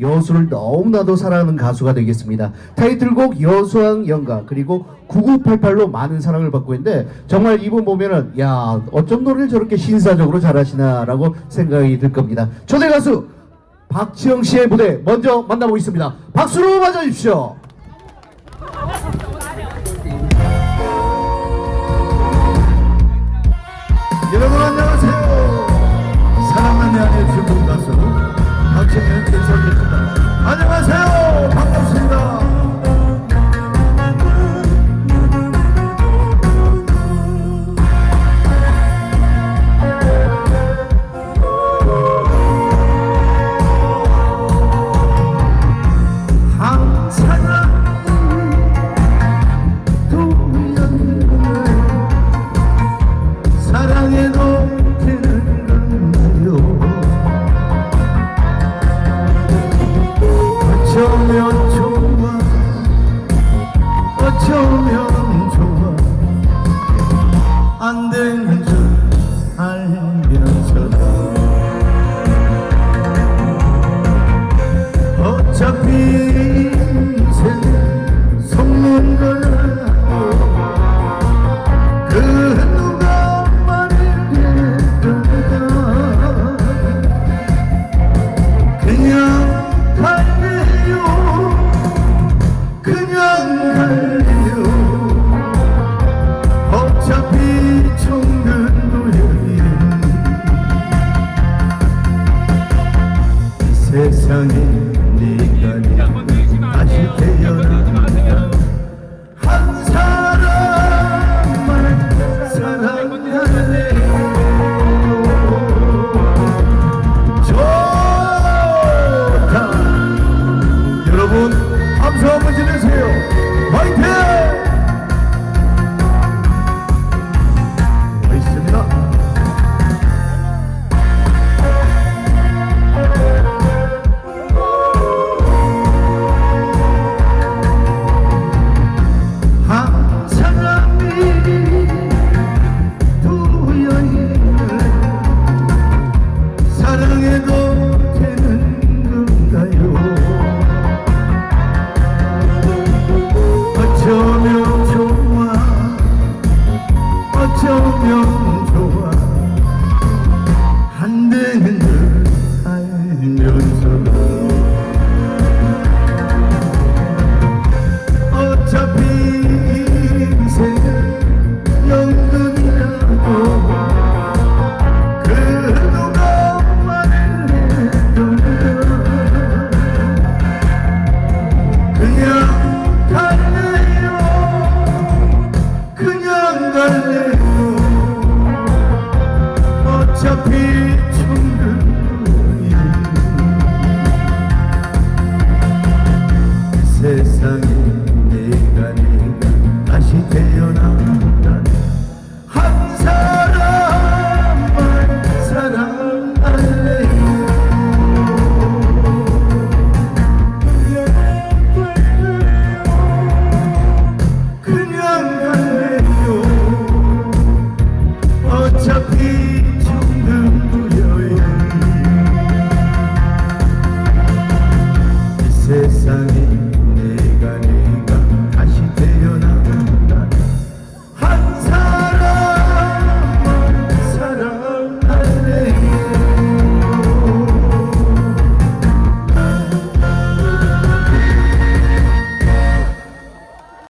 여수를 너무나도 사랑하는 가수가 되겠습니다. 타이틀곡 여수왕 연가 그리고 9988로 많은 사랑을 받고 있는데 정말 이분 보면은 야 어쩜 노래를 저렇게 신사적으로 잘하시나라고 생각이 들 겁니다. 초대 가수 박지영 씨의 무대 먼저 만나보겠습니다. 박수로 맞아주십시오. 안녕하세요. 반갑습니다. 안되 좋다 여러분 함수 한번 지내세요 세상에 내가 내가 다시 태어난